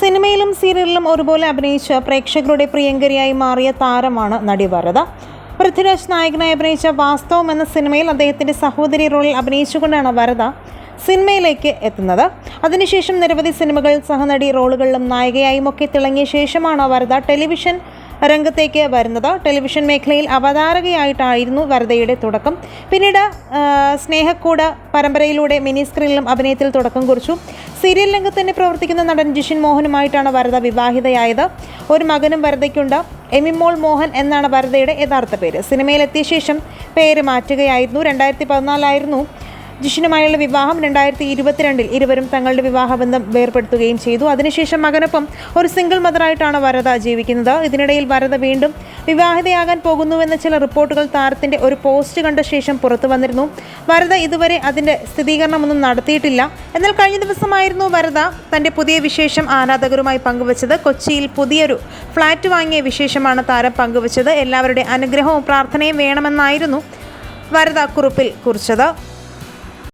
സിനിമയിലും സീരിയലിലും ഒരുപോലെ അഭിനയിച്ച് പ്രേക്ഷകരുടെ പ്രിയങ്കരിയായി മാറിയ താരമാണ് നടി വരദ പൃഥ്വിരാജ് നായകനായി അഭിനയിച്ച വാസ്തവം എന്ന സിനിമയിൽ അദ്ദേഹത്തിന്റെ സഹോദരി റോളിൽ അഭിനയിച്ചുകൊണ്ടാണ് വരദ സിനിമയിലേക്ക് എത്തുന്നത്. അതിനുശേഷം നിരവധി സിനിമകളിൽ സഹനടി റോളുകളിലും നായികയായും ഒക്കെ തിളങ്ങിയ ശേഷമാണ് വരദ ടെലിവിഷൻ രംഗത്തേക്ക് വരുന്നത്. ടെലിവിഷൻ മേഖലയിൽ അവതാരകയായിട്ടായിരുന്നു വരദയുടെ തുടക്കം. പിന്നീട് സ്നേഹക്കൂട് പരമ്പരയിലൂടെ മിനി സ്ക്രീനിലും അഭിനയത്തിൽ തുടക്കം കുറിച്ചു. സീരിയൽ രംഗത്ത് തന്നെ പ്രവർത്തിക്കുന്ന നടൻ ജിഷിൻ മോഹനുമായിട്ടാണ് വരദ വിവാഹിതയായത്. ഒരു മകനും വരദയ്ക്കുണ്ട്. എമിമോൾ മോഹൻ എന്നാണ് വരദയുടെ യഥാർത്ഥ പേര്. സിനിമയിലെത്തിയ ശേഷം പേര് മാറ്റുകയായിരുന്നു. രണ്ടായിരത്തി പതിനാലായിരുന്നു ജിഷിനുമായുള്ള വിവാഹം രണ്ടായിരത്തി ഇരുപത്തിരണ്ടിൽ ഇരുവരും തങ്ങളുടെ വിവാഹബന്ധം വേർപ്പെടുത്തുകയും ചെയ്തു. അതിനുശേഷം മകനൊപ്പം ഒരു സിംഗിൾ മദറായിട്ടാണ് വരദ ജീവിക്കുന്നത്. ഇതിനിടയിൽ വരദ വീണ്ടും വിവാഹിതയാകാൻ പോകുന്നുവെന്ന ചില റിപ്പോർട്ടുകൾ താരത്തിന്റെ ഒരു പോസ്റ്റ് കണ്ട ശേഷം പുറത്തു വന്നിരുന്നു. വരദ ഇതുവരെ അതിന്റെ സ്ഥിരീകരണമൊന്നും നടത്തിയിട്ടില്ല. എന്നാൽ കഴിഞ്ഞ ദിവസമായിരുന്നു വരദ തന്റെ പുതിയ വിശേഷം ആരാധകരുമായി പങ്കുവച്ചത്. കൊച്ചിയിൽ പുതിയൊരു ഫ്ളാറ്റ് വാങ്ങിയ വിശേഷമാണ് താരം പങ്കുവച്ചത്. എല്ലാവരുടെ അനുഗ്രഹവും പ്രാർത്ഥനയും വേണമെന്നായിരുന്നു വരദ കുറിപ്പിൽ കുറിച്ചത്.